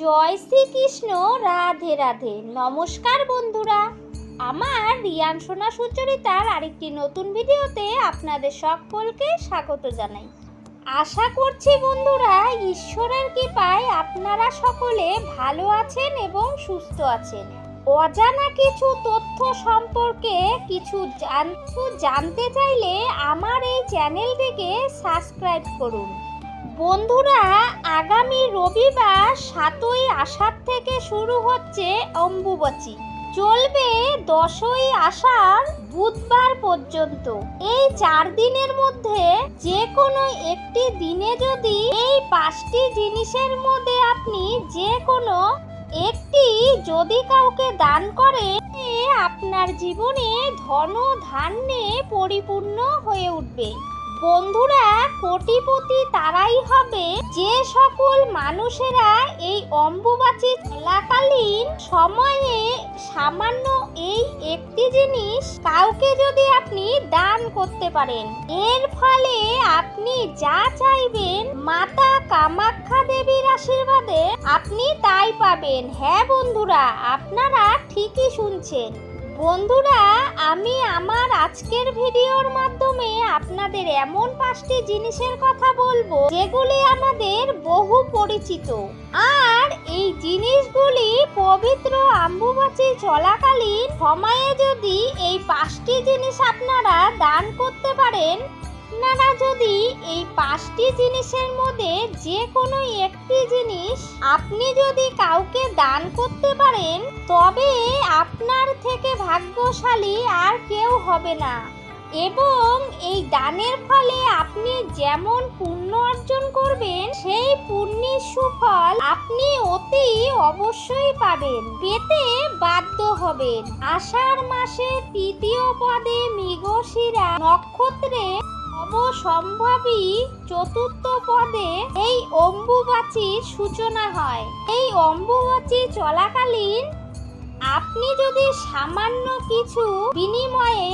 জয় শ্রীকৃষ্ণ, রাধে রাধে। নমস্কার বন্ধুরা। আমার রিয়ান সোনা সুচরিতার আরেকটি নতুন ভিডিওতে আপনাদের সকলকে স্বাগত জানাই। আশা করছি বন্ধুরা, ঈশ্বরের কৃপায় আপনারা সকলে ভালো আছেন এবং সুস্থ আছেন। অজানা কিছু তথ্য সম্পর্কে কিছু জান- জানতে চাইলে আমার এই চ্যানেলটিকে সাবস্ক্রাইব করুন। বন্ধুরা, আগামী রবিবার সাতই আষাঢ় থেকে শুরু হচ্ছে অম্বুবাচী। চলবে দশই আষাঢ় বুধবার পর্যন্ত। এই চার দিনের মধ্যে যে কোনো একটি দিনে যদি এই পাঁচটি জিনিসের মধ্যে আপনি যে কোনো একটি যদি কাউকে দান করেন, এ আপনার জীবনে ধন ধান্যে পরিপূর্ণ হয়ে উঠবে। বন্ধুরা, কোটিপতি তারাই হবে। যে সকল মানুষেরা এই অম্বুবাচী চলাকালীন সময়ে সামান্য এই একটি জিনিস কাউকে যদি আপনি দান করতে পারেন, এর ফলে আপনি যা চাইবেন, মাতা কামাখ্যা দেবীর আশীর্বাদে আপনি তাই পাবেন। হ্যাঁ বন্ধুরা, আপনারা ঠিকই শুনছেন। বন্ধুরা, আমি আমার আজকের ভিডিওর মাধ্যমে আপনাদের এমন পাঁচটি জিনিসের কথা বলব যেগুলি আমাদের বহু পরিচিত। আর এই জিনিসগুলি পবিত্র আম্বুবাচি চলাকালীন সময়ে যদি এই পাঁচটি জিনিস আপনারা দান করতে পারেন আপনারা যদি এই পাঁচটি জিনিসের মধ্যে যে কোনো একটি জিনিস আপনি যদি কাউকে দান করতে পারেন, তবে আপনার থেকে ভাগ্যশালী আর কেউ হবে না। এবং এই দানের ফলে আপনি যেমন পুণ্য অর্জন করবেন, সেই পুণ্যের সুফল আপনি অতি অবশ্যই পাবেন, পেতে বাধ্য হবেন। আষাঢ় মাসে তৃতীয় পদে মৃগশিরা নক্ষত্রে অবসম্ভাবী চতুর্থ পদে এই অম্বুবাচীর সূচনা হয়। এই অম্বুবাচী চলাকালীন আপনি যদি সামান্য কিছু বিনিময়ে,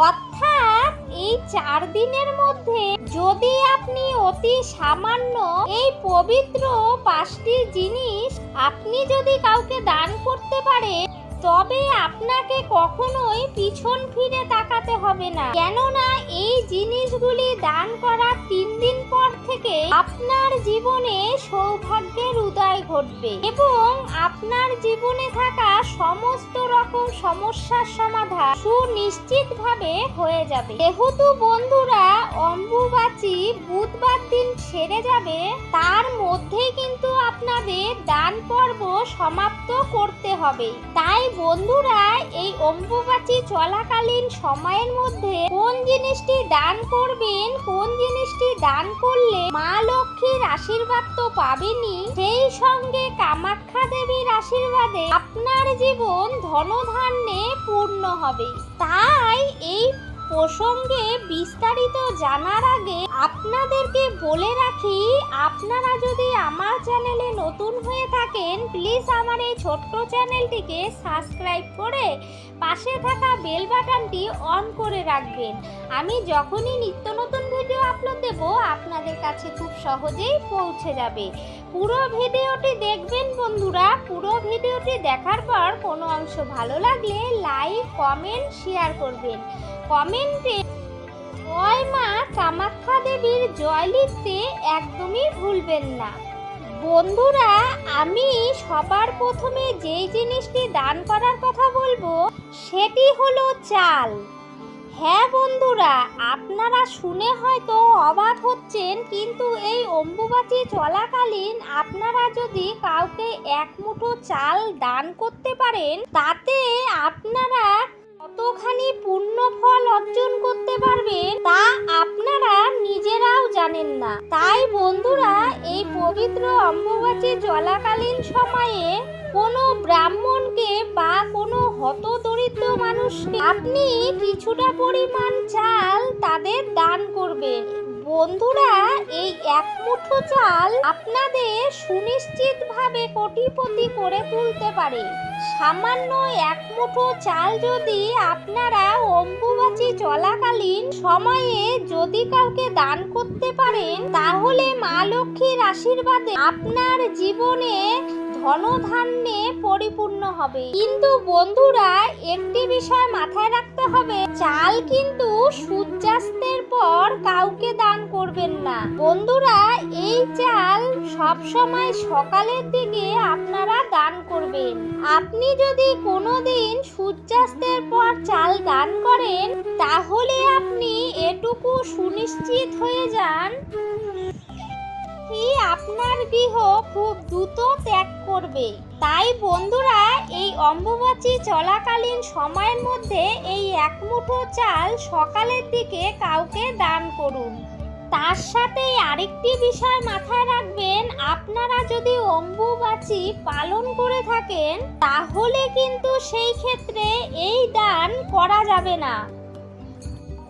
অর্থাৎ এই চার দিনের মধ্যে যদি আপনি অতি সামান্য এই পবিত্র পাঁচটি জিনিস আপনি যদি কাউকে দান করতে পারেন তবে আপনাকে কখনোই পিছন ফিরে তাকাতে হবে না। কেননা এই জিনিসগুলি দান করার তিন দিন পর থেকে আপনার জীবনে সৌভাগ্যের উদয় ঘটবে এবং আপনার জীবনে থাকা সমস্ত রকম সমস্যার সমাধান সুনিশ্চিতভাবে হয়ে যাবে। যেহেতু বন্ধুরা অম্বুবাচী বুধবার দিন সেরে যাবে, তার মধ্যেই কিন্তু আপনাদের দান পর্ব সমাপ্ত করতে হবে। তাই বন্ধুরা, এই অম্বুবাচী চলাকালীন সময়ের মধ্যে কোন জিনিসটি দান করবেন, কোন জিনিসটি দান করলে মা লক্ষ্মীর আশীর্বাদ তো পাবেনই, সেই সঙ্গে কামাখ্যা দেবীর আশীর্বাদে আপনার জীবন ধনধান্যে পূর্ণ হবে। তাই এই প্রসঙ্গে বিস্তারিত জানার আগে আপনাদেরকে বলে রাখি, আপনারা যদি আমার চ্যানেলে নতুন হয়ে থাকেন প্লিজ আমার এই ছোট্ট চ্যানেলটিকে সাবস্ক্রাইব করে পাশে থাকা বেল বাটনটি অন করে রাখবেন। আমি যখনই নিত্য নতুন ভিডিও আপলোড দেব, আপনাদের কাছে খুব সহজেই পৌঁছে যাবে। পুরো ভিডিওটি দেখবেন বন্ধুরা, পুরো ভিডিওটি দেখার পর কোনো অংশ ভালো লাগলে লাইক কমেন্ট শেয়ার করবেন। কমেন্টে জয় মা কামাখ্যা দেবীর জয় লিখতে একদমই ভুলবেন না। বন্ধুরা, আমি সবার প্রথমে যেই জিনিসটি দান করার কথা বলব, সেটি হলো চাল। হ্যাঁ বন্ধুরা, আপনারা শুনে হয়তো অবাক হচ্ছেন, কিন্তু এই অম্বুবাচী চলাকালীন আপনারা যদি কাউকে এক মুঠো চাল দান করতে পারেন, তাতে আপনারা কতখানি পূর্ণ ফল অর্জন করতে পারবেন তা আপনারা নিজেরাও জানেন না। তাই বন্ধুরা, এই পবিত্র অম্বুবাচী চলাকালীন সময়ে কোনো ব্রাহ্মণকে বা কোনো হত দরিদ্র মানুষকে আপনি কিছুটা পরিমাণ চাল তাদের দান করবেন। বন্ধুরা, এই এক মুঠো চাল আপনাদের সুনিশ্চিতভাবে কোটিপতি করে তুলতে পারে। সামান্য এক মুঠো চাল যদি আপনারা অম্বুবাচী চলাকালীন সময়ে যদি কাউকে দান করতে পারেন, তাহলে মা লক্ষ্মীর আশীর্বাদে আপনার জীবনে ধন ধান্যে পরিপূর্ণ হবে। কিন্তু বন্ধুরা, একটি বিষয় মাথায় রাখতে হবে, চাল কিন্তু সূর্যাস্তের পর কাউকে দান করবেন না। বন্ধুরা, এই চাল সব সময় সকালের দিকে আপনারা দান করবেন। আপনি যদি কোনোদিন সূর্যাস্তের পর চাল দান করেন, তাহলে আপনি এটুকু সুনিশ্চিত হয়ে যান আপনার গৃহ খুব দ্রুত ত্যাগ করবে। তাই বন্ধুরা, এই অম্বুবাচী চলাকালীন সময়ের মধ্যে এই এক মুঠো চাল সকালের দিকে কাউকে দান করুন। তার সাথে আরেকটি বিষয় মাথায় রাখবেন, আপনারা যদি অম্বুবাচি পালন করে থাকেন, তাহলে কিন্তু সেই ক্ষেত্রে এই দান করা যাবে না।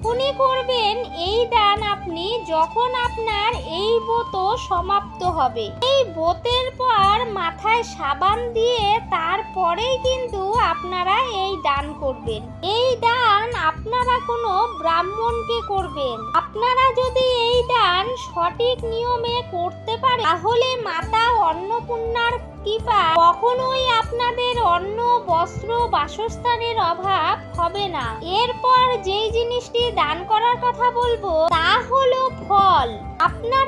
খুনি করবেন, এই দান আপনি যখন আপনার এই ব্রত সমাপ্ত হবে। এই ব্রতের পর মাথায় সাবান দিয়ে তারপরেই কিন্তু আপনারা এই দান করবেন। এই দান আপনারা কোনো ব্রাহ্মণকে করবেন। আপনারা যদি এই দান সঠিক নিয়মে করতে পারেন, তাহলে মাতা অন্নপূর্ণার কৃপা কখনোই আপনাদের অন্য বস্ত্র, বাসস্থানের অভাব হবে না। এরপর যেই জিনিসটি দান করার কথা বলব, তা হলো ফল। আপনারা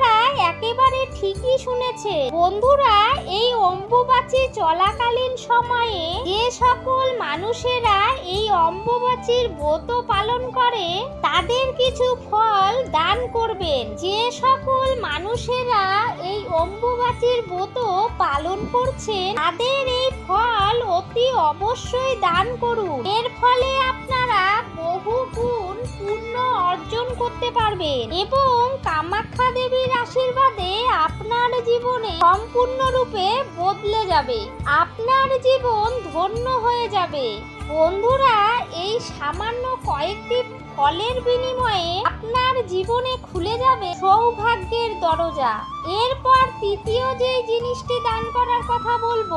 ঠিকই শুনেছে। বন্ধুরা, এই অম্বুবাচী চলাকালীন সময়ে যে সকল মানুষেরা এই অম্বুবাচীর ব্রত পালন করে, তাদের কিছু ফল দান করবেন। যে সকল মানুষেরা এই অম্বুবাচীর ব্রত পালন করছেন, তাদের এই ফল অতি অবশ্যই দান করুন। এর ফলে আপনারা বহু গুণ পূর্ণ অর্জন করতে পারবেন এবং কামাখ্যা দেবীর আশীর্বাদে আপনার জীবনে সম্পূর্ণরূপে বদলে যাবে। আপনার জীবন ধন্য হয়ে যাবে। বন্ধুরা এই সামান্য কয়েকটি ফলের বিনিময়ে আপনার জীবনে খুলে যাবে সৌভাগ্যের দরজা। এরপর তৃতীয় যে জিনিসটি দান করার কথা বলব,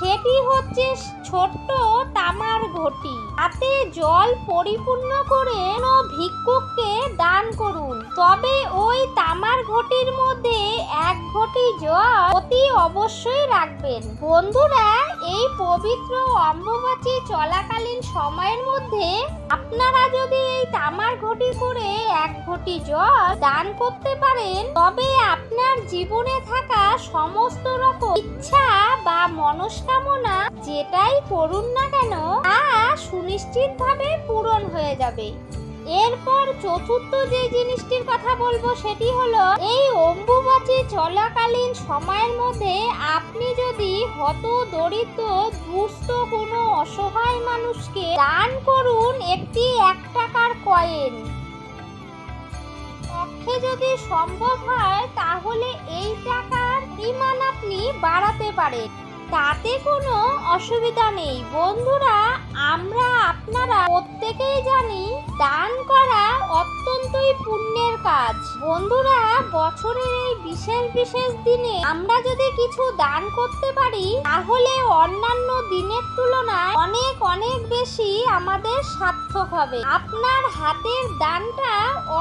সেটি হচ্ছে ছোট্ট তামার ঘটি। তাতে জল পরিপূর্ণ করে ভিক্ষুককে দান করুন। তবে ওই তামার ঘটির মধ্যে এক ঘটি জল অতি অবশ্যই রাখবেন। বন্ধুরা, এই পবিত্র অম্বুবাচী চলাকালীন সময়ের মধ্যে আপনারা যদি এই তামার ঘটি করে এক ঘটি জল দান করতে পারেন, তবে আপনার জীবনে থাকা সমস্ত রকম ইচ্ছা বা মনস্কামনা যেটাই করুন না কেন, তা সুনিশ্চিতভাবে পূরণ হয়ে যাবে। এরপর চতুর্থ যে জিনিসটির কথা বলব সেটি হলো, এই অম্বুবাচী চলাকালীন সময়ের মধ্যে আপনি যদি হত দরিদ্র দুস্থ কোনো অসহায় মানুষকে দান করুন একটি এক টাকার কয়েন। পক্ষে যদি সম্ভব হয়, তাহলে এই টাকার পরিমাণ আপনি বাড়াতে পারেন। তাতে কোনো অসুবিধা নেই। বন্ধুরা, আমরা আপনারা প্রত্যেকেই জানি, দান করা অত্যন্তই পুণ্যের কাজ। বন্ধুরা, বছরের এই বিশেষ বিশেষ দিনে আমরা যদি কিছু দান করতে পারি, তাহলে অন্যান্য দিনের তুলনায় অনেক অনেক বেশি আমাদের সার্থক হবে। আপনার হাতের দানটা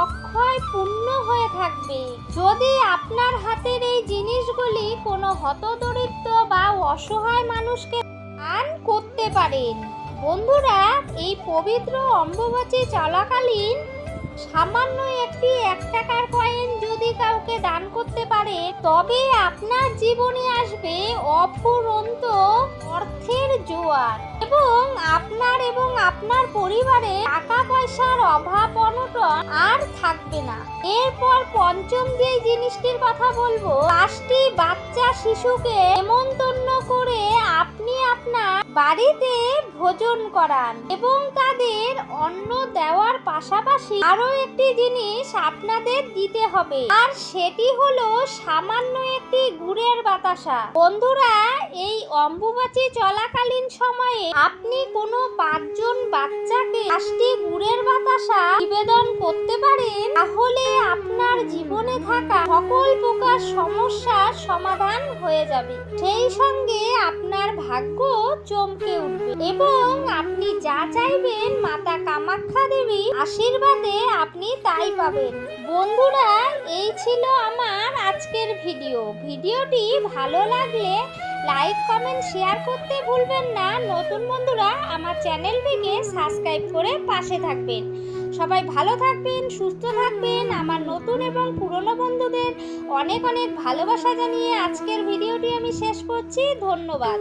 অক্ষয় পূর্ণ হয়ে থাকবে। যদি আপনার হাতের এই জিনিসগুলি কোনো হতদরিদ্র বা অসহায় মানুষকে দান করতে পারেন বন্ধুরা, এই পবিত্র অম্বুবাচী চলাকালীন সামান্য একটি এক টাকার কয়েন যদি কাউকে দান করতে পারে, তবে আপনার জীবনে আসবে অফুরন্ত আপনার এবং আপনার পরিবারে টাকা পয়সার অভাব, অনটন আর থাকবে না। এরপর পঞ্চম যে জিনিসটির কথা বলব, পাঁচটি বাচ্চা শিশুকে নেমন্তন্ন করে আপনি আপনার বাড়িতে ভোজন করান এবং তাদের অন্ন দেওয়ার পাশাপাশি আরও একটি জিনিস আপনাদের দিতে হবে, আর সেটি হলো সামান্য একটি গুড়ের বাতাসা। বন্ধুরা, এই অম্বুবাচী চলাকালীন সময়ে আপনি কোনো পাঁচজন বাচ্চাকে পাঁচটি গুড়ের বাতাসা নিবেদন করতে পারেন, তাহলে জীবনে থাকা সকল প্রকার সমস্যার সমাধান হয়ে যাবে। সেই সঙ্গে আপনার ভাগ্য চমকে উঠবে এবং আপনি যা চাইবেন মাতা কামাখ্যা দেবী আশীর্বাদে আপনি তাই পাবেন। বন্ধুরা, এই ছিল আমার আজকের ভিডিও। ভিডিওটি ভালো লাগলে লাইক, কমেন্ট, শেয়ার করতে ভুলবেন না। নতুন বন্ধুরা, আমার চ্যানেলটিকে সাবস্ক্রাইব করে পাশে থাকবেন। সবাই ভালো থাকবেন, সুস্থ থাকবেন। আমার নতুন এবং পুরনো বন্ধুদের অনেক অনেক ভালোবাসা জানিয়ে আজকের ভিডিওটি আমি শেষ করছি। ধন্যবাদ।